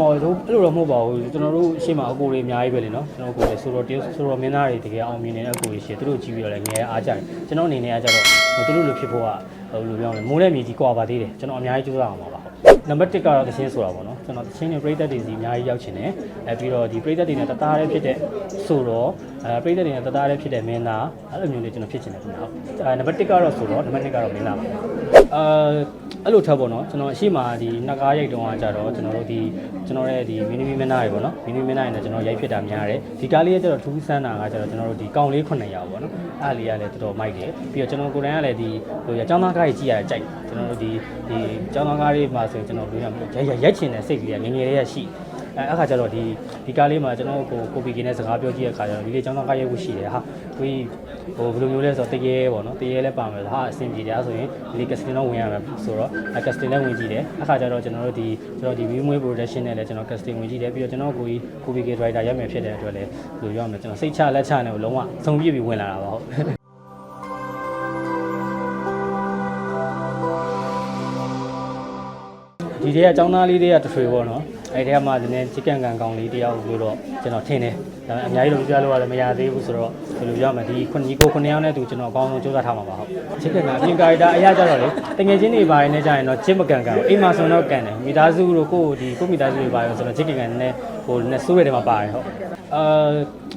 မော်တို့အဲ့လိုတော့မဟုတ်ပါဘူးကျွန်တော်တို့ရှေ့မှာအကိုတွေအများကြီးပဲလေနော်ကျွန်တော်ကိုယ်တွေဆိုတော့တရုတ်ဆိုတော့မင်းသားတွေတကယ်အောင်မြင်နေတဲ့အကိုတွေရှေ့သူတို့ကြည့်ပြီးတော့လည်းငယ်အားကြတယ်ကျွန်တော်အနေနဲ့ကကြတော့ဟိုသူတို့လိုဖြစ်ဖို့ကဟိုလိုပြောလဲမိုးနဲ့မြေကြီးကွာပါသေးတယ်ကျွန်တော်အများကြီးကြိုးစားအောင်ပါပါဟုတ် နံပါတ်1ကတော့တချင်းဆိုတာပေါ့နော်ကျွန်တော်တချင်းနဲ့ပြိသက်တွေစီအများကြီးရောက်ချင်တယ်အဲပြီးတော့ဒီပြိသက်တွေနဲ့တသားတည်းဖြစ်တဲ့ဆိုတော့အဲပြိသက်တွေနဲ့တသားတည်းဖြစ်တဲ့မင်းသားအဲ့လိုမျိုးလေးကျွန်တော်ဖြစ်ချင်တယ်ခင်ဗျာဟုတ်အဲနံပါတ်1ကတော့ဆိုတော့နံပါတ်2ကတော့မင်းသားပါအာအဲ့လိုထပ်ပေါ့နော်ကျွန်တော်အရှိမဒီနှစ်ကားရိုက်တုံးကကြတော့ကျွန်တော်တို့ဒီကျွန်တော်ရဲ့ဒီမင်းသမီးမင်းသားတွေပေါ့နော်မင်းသမီးမင်းသားတွေနဲ့ကျွန်တော်ရိုက်ဖြစ်တာများတယ်ဒီကားလေးကကြတော့ထူးဆန်းတာကကြတော့ကျွန်တော်တို့ဒီကောင်လေး9ရာပေါ့နော်အဲ့လေးကလည်းတော်တော်မိုက်တယ်ပြီးတော့ကျွန်တော်ကိုယ်တိုင်ကလည်းဒီဟိုကျောင်းသားကားကြီးကြည့်ရကြိုက်ကျွန်တော်တို့ဒီဒီကျောင်းသားကားလေးမှာဆိုရင်ကျွန်တော်တို့ရရိုက်ရိုက်ချင်တဲ့စိတ်ကလေးကငငယ်လေးရရှိအဲအခါကျတော့ဒီဒီကားလေးမှာကျွန်တော်ကိုကိုပီကင်းနဲ့စကားပြောကြည့်ရခါကျတော့ဒီလေးကျောင်းသားကားရိုက်ဖို့ရှိတယ်ဟာကိုကြီးဟိုဘယ်လိုမျိုးလဲဆိုတော့တရေပေါ့နော်တရေလည်းပါမယ်ဟာအဆင်ပြေတယ်ဆိုရင်ဒီလေးကစတင်တော့ဝင်ရမယ်ဆိုတော့ကစတင်လည်းဝင်ကြည့်တယ်အခါကျတော့ကျွန်တော်တို့ဒီကျွန်တော်ဒီ view မွေး production နဲ့လည်းကျွန်တော်ကစတင်ဝင်ကြည့်တယ်ပြီးတော့ကျွန်တော်ကိုကြီးကိုပီက driver ရိုက်မယ်ဖြစ်တဲ့အတွက်လည်းဘယ်လိုပြောရမလဲကျွန်တော်စိတ်ချလက်ချနဲ့လုံးဝသုံးပြပြီးဝင်လာတာပါဟုတ် ဒီတည်းကចောင်းသားလေးတွေကတထွေပေါ့နော်အဲ့ဒီထဲမှာဒီနေ့ချစ်ကန်ကန်ကောင်လေးတယောက်လို့တော့ကျွန်တော်ထင်တယ်ဒါပေမဲ့အများကြီးလို့ပြောလို့ရတယ်မရသေးဘူးဆိုတော့ဘယ်လိုပြောမလဲဒီခုညီကိုခုနှစ်ယောက်နဲ့တူကျွန်တော်အကောင်းဆုံးစူးစမ်းထားမှာပါဟုတ်ချစ်ကန်ကန်အပြင်ကာရီတာအရာကြတော့လေတငယ်ချင်းတွေပါရင်လည်းကြာရင်တော့ချစ်မကန်ကန်အိမ်မှာဆိုတော့ကန်တယ်မိသားစုတို့ကိုဒီကိုမိသားစုတွေပါရောဆိုတော့ချစ်ကန်ကန်နဲ့ဟိုနဲ့စိုးရတဲ့မှာပါတယ်ဟုတ်အာ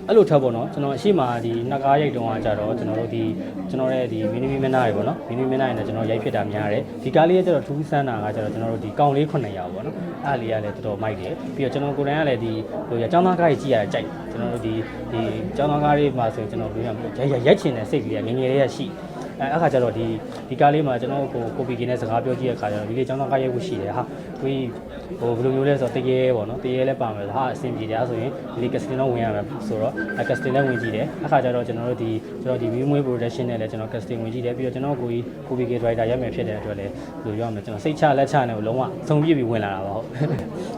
အဲ့လိုထပ်ပေါ့နော်ကျွန်တော်အရှိမဒီနှစ်ကားရိုက်တုံးကကြတော့ကျွန်တော်တို့ဒီကျွန်တော်ရဲ့ဒီမင်းသမီးမင်းသားတွေပေါ့နော်မင်းသမီးမင်းသားတွေနဲ့ကျွန်တော်ရိုက်ဖြစ်တာများတယ်ဒီကားလေးကကျတော့ထူးဆန်းတာကကျတော့ကျွန်တော်တို့ဒီကောင်လေး9ရာပေါ့နော်အဲ့လေးကလည်းတော်တော်မိုက်တယ်ပြီးတော့ကျွန်တော်ကိုယ်တိုင်ကလည်းဒီဟိုကျောင်းသားကားကြီးကြည့်ရကြိုက်ကျွန်တော်တို့ဒီဒီကျောင်းသားကားလေးမှာဆိုရင်ကျွန်တော်တို့ရရိုက်ရိုက်ချင်တဲ့စိတ်ကလေးကငငယ်လေးရရှိ အဲအခါကျတော့ဒီဒီကားလေးမှာကျွန်တော်ကိုကိုပီကင်းနဲ့စကားပြောကြည့်ရခါကျတော့ဒီလေးကျောင်းသားကားရိုက်ဖို့ရှိတယ်ဟာကိုကြီးဟိုဘယ်လိုမျိုးလဲဆိုတော့တရေပေါ့နော်တရေလည်းပါမယ်ဟာအဆင်ပြေတယ်ဆိုရင်ဒီလေးကစတင်တော့ဝင်ရမယ်ဆိုတော့ကစတင်လည်းဝင်ကြည့်တယ်အခါကျတော့ကျွန်တော်တို့ဒီကျွန်တော်ဒီ view မွေး production နဲ့လည်းကျွန်တော်ကစတင်ဝင်ကြည့်တယ်ပြီးတော့ကျွန်တော်ကိုကြီးကိုပီက driver ရိုက်မယ်ဖြစ်တဲ့အတွက်လည်းဘယ်လိုပြောရမလဲကျွန်တော်စိတ်ချလက်ချနဲ့လုံးဝသုံးပြပြီးဝင်လာတာပါဟုတ်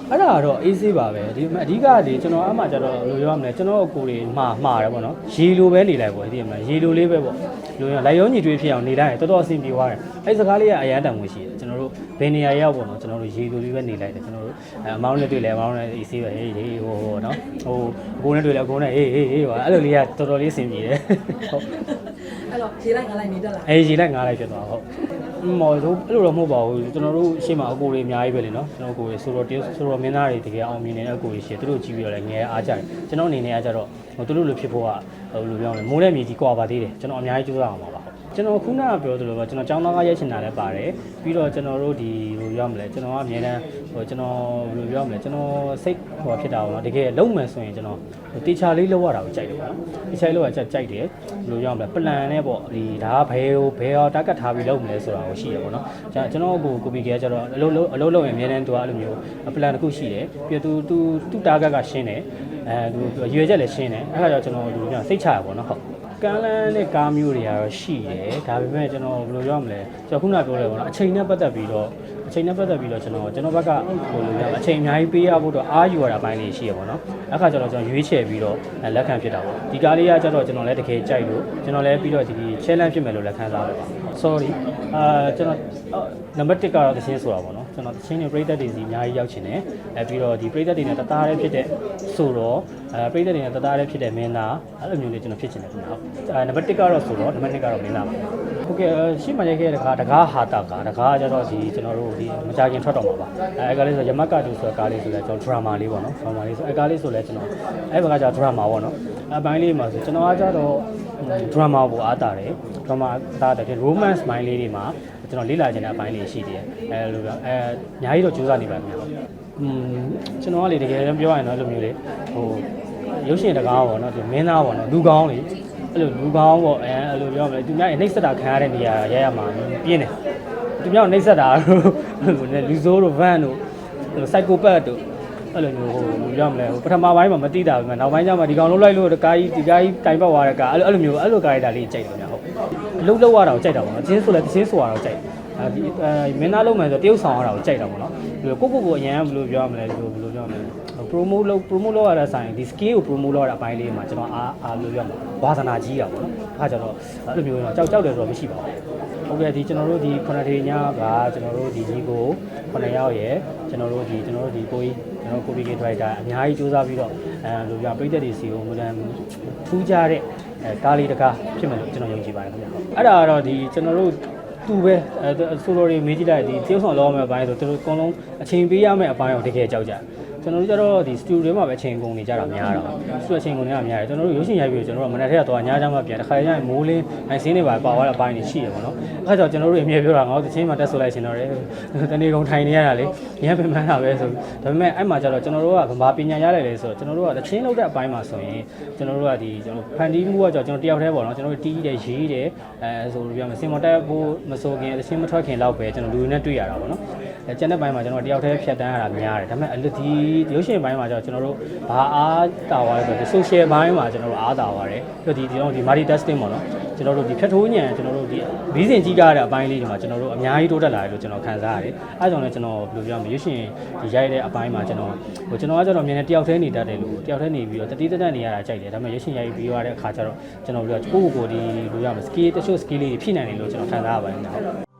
အဲ့ဒါကတော့အေးဆေးပါပဲဒီအဓိကလေကျွန်တော်အမှကျတော့ဘယ်လိုပြောရမလဲကျွန်တော်ကိုယ်တွေမှားမှားတယ်ပေါ့နော်ရေလိုပဲနေလိုက်ပေါ့ဒီမှာရေလိုလေးပဲပေါ့လိုရလိုက်ရောညီတွေးဖြစ်အောင်နေလိုက်ရင်တော်တော်အဆင်ပြေသွားတယ်အဲ့စကားလေးကအရန်တန်ဝင်ရှိတယ်ကျွန်တော်တို့ဘယ်နေရာရောက်ပေါ့နော်ကျွန်တော်တို့ရေလိုလေးပဲနေလိုက်တယ်ကျွန်တော်တို့အမောင်းနဲ့တွေ့လဲအမောင်းနဲ့အေးဆေးပဲဟေးဟေးဟိုဟိုနော်ဟိုအကိုနဲ့တွေ့လဲအကိုနဲ့ဟေးဟေးဟေးပါအဲ့လိုလေးကတော်တော်လေးအဆင်ပြေတယ်ဟုတ်အဲ့တော့ခြေလိုက်ငါလိုက်နေတက်လာအဲရေလိုက်ငားလိုက်ဖြစ်သွားဟုတ်မော်တို့အဲ့လိုတော့မဟုတ်ပါဘူးကျွန်တော်တို့ရှေ့မှာအကိုတွေအများကြီးပဲလေနော်ကျွန်တော်ကိုယ်တွေဆိုတော့တရုတ်ဆိုတော့မင်းသားတွေတကယ်အောင်မြင်နေတဲ့အကိုတွေရှေ့သူတို့ကြည့်ပြီးတော့လည်းငယ်အားကြတယ်ကျွန်တော်အနေနဲ့ကကြတော့ဟိုသူတို့လိုဖြစ်ဖို့ကဟိုလိုပြောရလဲမိုးနဲ့မြေကြီးကွာပါသေးတယ်ကျွန်တော်အများကြီးကြိုးစားအောင်ပါပါဟုတ် ကျွန်တော်ခုနကပြောသလိုပဲကျွန်တော်ចောင်းသားကရိုက်ချင်တာလည်းပါတယ်ပြီးတော့ကျွန်တော်တို့ဒီဟိုပြောရမလဲကျွန်တော်ကအများတန်းဟိုကျွန်တော်ဘယ်လိုပြောရမလဲကျွန်တော်စိတ်ဟိုဖြစ်တာပေါ့နော်တကယ်လုံးမယ်ဆိုရင်ကျွန်တော်တေချာလေးလောက်ရတာကိုကြိုက်တယ်ပေါ့နော်တေချာလေးလောက်ရကြကြိုက်တယ်ဘယ်လိုပြောရမလဲပလန်နဲ့ပေါ့ဒီဒါကဘယ်ဟိုဘယ်ရောတက်ကတ်ထားပြီးလုပ်မလဲဆိုတာကိုရှိရပေါ့နော်ကျွန်တော်ကိုကိုပီကကျတော့အလုပ်လုပ်အလုပ်လုပ်ရင်အများတန်းသူကအဲ့လိုမျိုးပလန်တစ်ခုရှိတယ်ပြီးတော့သူသူသူတာကတ်ကရှင်းတယ်အဲသူရွေချက်လည်းရှင်းတယ်အဲ့ဒါကြောင့်ကျွန်တော်ဒီလိုပြောစိတ်ချရပါတော့ဟုတ် ကမ်းလန်းတဲ့ကားမျိုးတွေကတော့ရှိတယ်ဒါပေမဲ့ကျွန်တော်ဘယ်လိုပြောမလဲကျွန်တော်ခုနပြောလဲပေါ့နော်အချိန်နဲ့ပတ်သက်ပြီးတော့အချိန်နဲ့ပတ်သက်ပြီးတော့ကျွန်တော်ကျွန်တော်ဘက်ကဟိုလိုပြောအချိန်အများကြီးပေးရဖို့တော့အားယူရတာပိုင်းလေးရှိရပါတော့အခါကျတော့ကျွန်တော်ရွေးချယ်ပြီးတော့လက်ခံဖြစ်တာပေါ့ဒီကားလေးကကျတော့ကျွန်တော်လည်းတကယ်ကြိုက်လို့ကျွန်တော်လည်းပြီးတော့ဒီ challenge ဖြစ်မယ်လို့လည်းခံစားရပါ sorry အာကျွန်တော်နံပါတ်1ကတော့သချင်းဆိုတာပေါ့နော် ကျွန်တော်သချင်းတွေပြိသက်တွေစီအများကြီးရောက်ချင်တယ်အဲပြီးတော့ဒီပြိသက်တွေနဲ့တသားတည်းဖြစ်တဲ့ဆိုတော့အဲပြိသက်တွေနဲ့တသားတည်းဖြစ်တဲ့မင်းသားအဲ့လိုမျိုးလေးကျွန်တော်ဖြစ်ချင်တယ်ခင်ဗျဟုတ်အဲနံပါတ်1ကတော့ဆိုတော့နံပါတ်2ကတော့မင်းသားပါဟုတ်ကဲ့ရှေ့မှာရိုက်ခဲ့တဲ့တကားတကားဟာတာကားတကားကကျတော့ဒီကျွန်တော်တို့ဒီမကြခင်ထွက်တော့မှာပါအဲအဲကားလေးဆိုရမက်ကတူဆိုတဲ့ကားလေးဆိုလဲကျွန်တော် drama လေးပေါ့နော် drama လေးဆိုအဲကားလေးဆိုလဲကျွန်တော်အဲဘက်ကကျ drama ပေါ့နော်အဲဘိုင်းလေးမှာဆိုကျွန်တော်ကကျတော့ drama ကိုအားတာတယ် drama အားတာတယ် romance ဘိုင်းလေးတွေမှာ ကျွန်တော်လေ့လာခြင်းတဲ့အပိုင်းလေးရှိသေးတယ်အဲလိုပြောအဲအများကြီးတော့ကြိုးစားနေပါခင်ဗျာอืมကျွန်တော်ကလေတကယ်လည်းပြောရရင်တော့အဲ့လိုမျိုးလေဟိုရုပ်ရှင်တကားပေါ့နော်ဒီမင်းသားပေါ့နော်လူကောင်းလေအဲ့လိုလူကောင်းပေါ့အဲအဲ့လိုပြောမလဲသူများရဲ့နှိပ်စက်တာခံရတဲ့နေရာရရမှာပြင်းတယ်သူများကိုနှိပ်စက်တာတို့လူဆိုးတို့ဗန်တို့စိုက်ကိုပတ်တို့အဲ့လိုမျိုးဟိုဘယ်ပြောမလဲဟိုပထမပိုင်းမှာမတိတာပဲနောက်ပိုင်းကျမှဒီကောင်လုံးလိုက်လို့ကားကြီးဒီကားကြီးတိုင်ပတ်သွားတဲ့ကားအဲ့လိုအဲ့လိုမျိုးအဲ့လိုကားရတာလေးကြိုက်တယ်ဗျဟုတ် အလုံးလောက်ရတာကိုကြိုက်တာပေါ့နော်ချင်းဆိုလဲချင်းဆိုရတာကိုကြိုက်အဲဒီအဲမင်းသားလုံးမယ်ဆိုတရုပ်ဆောင်ရတာကိုကြိုက်တာပေါ့နော်ဒီကိုကိုကိုအရင်ကဘယ်လိုပြောမလဲဒီလိုဘယ်လိုပြောမလဲ promote လုပ် promote လုပ်ရတဲ့ဆိုင်ဒီ skill ကို promote လုပ်ရတဲ့အပိုင်းလေးမှာကျွန်တော်အားအားလို့ပြောမှာဝါသနာကြီးတာပေါ့နော်။အဲဒါကြတော့အဲ့လိုမျိုးတော့ကြောက်ကြောက်တယ်ဆိုတော့မရှိပါဘူးဟုတ်ကဲ့ဒီကျွန်တော်တို့ဒီခုနှစ်ထေညကကျွန်တော်တို့ဒီကြီးကိုခုနှစ်ယောက်ရယ်ကျွန်တော်တို့ဒီကျွန်တော်တို့ဒီကိုကြီးကျွန်တော်ကိုပီကေဒရိုက်တာအများကြီးစူးစမ်းပြီးတော့အဲလိုပြပရိသတ်တွေစီကိုမူတန်ထူးခြားတဲ့ အဲကားလေးတစ်ကားဖြစ်မယ်လို့ကျွန်တော်ယုံကြည်ပါတယ်ခင်ဗျဟုတ်အဲ့ဒါကတော့ဒီကျွန်တော်တို့သူပဲအဲဆိုလိုတွေမေးကြည့်လိုက်ဒီတရုတ်ဆောင်လောမယ့်အပိုင်းဆိုသူတို့အကုန်လုံးအချိန်ပေးရမယ့်အပိုင်းကိုတကယ်ကြောက်ကြတယ် ကျွန်တော်တို့ကျတော့ဒီစတူဒီယိုမှာပဲအချိန်ကုန်နေကြတာများတော့စတူအချိန်ကုန်နေတာများတယ်ကျွန်တော်တို့ရုပ်ရှင်ရိုက်ပြီးကျွန်တော်တို့မနက်ထက်ကသွားညချမ်းမှပြန်တစ်ခါကျရင်မိုးလင်းနိုင်စင်းတွေပါပါသွားတဲ့အပိုင်းတွေရှိတယ်ပေါ့နော်အဲ့ဒါကြောင့်ကျွန်တော်တို့အမြဲပြောတာငါတို့တချင်းမှတက်ဆိုလိုက်ရှင်တော့တယ်တနေ့ကုန်ထိုင်နေရတာလေရမ်းပင်ပန်းတာပဲဆိုဒါပေမဲ့အဲ့မှာကျတော့ကျွန်တော်တို့ကဗမာပညာရလိုက်လေဆိုတော့ကျွန်တော်တို့ကတချင်းလောက်တဲ့အပိုင်းမှာဆိုရင်ကျွန်တော်တို့ကဒီကျွန်တော်ဖန်တီးမှုကကြောင့်ကျွန်တော်တယောက်တည်းပေါ့နော်ကျွန်တော်တို့တီးတယ်ရေးတယ်အဲဆိုလိုပြောမယ်စင်မတက်ဖို့မဆိုခင်တချင်းမထွက်ခင်လောက်ပဲကျွန်တော်လူတွေနဲ့တွေ့ရတာပေါ့နော်အဲ ကျန်တဲ့ပိုင်းမှာကျွန်တော်တယောက်တည်းဖြတ်တန်းရတာများတယ်ဒါပေမဲ့အလဒီရုပ်ရှင်ပိုင်းမှာကျတော့ကျွန်တော်တို့ဘာအားတာသွားလဲဆိုတော့ social ဘိုင်းမှာကျွန်တော်တို့အားတာသွားတယ်ပြီးတော့ဒီဒီ multi testing ပေါ့နော်ကျွန်တော်တို့ဒီဖြတ်ထိုးညံကျွန်တော်တို့ဒီဘီးစင်ကြီးကားတဲ့အပိုင်းလေးတွေမှာကျွန်တော်တို့အများကြီးတိုးတက်လာတယ်လို့ကျွန်တော်ခံစားရတယ်အဲကြောင့်လည်းကျွန်တော်ဘယ်လိုပြောမလဲရုပ်ရှင်ဒီရိုက်တဲ့အပိုင်းမှာကျွန်တော်ဟိုကျွန်တော်ကကျတော့မြင်နေတယောက်တည်းနေတတ်တယ်လို့တယောက်တည်းနေပြီးတော့တတိတတ်နေရတာကြိုက်တယ်ဒါပေမဲ့ရုပ်ရှင်ရိုက်ပြီးရတဲ့အခါကျတော့ကျွန်တော်တို့ကကိုယ့်ကိုယ်ကိုဒီလိုရမယ် skill တချို့ skill လေးတွေဖြည့်နိုင်တယ်လို့ကျွန်တော်ခံစားရပါတယ်ဟုတ်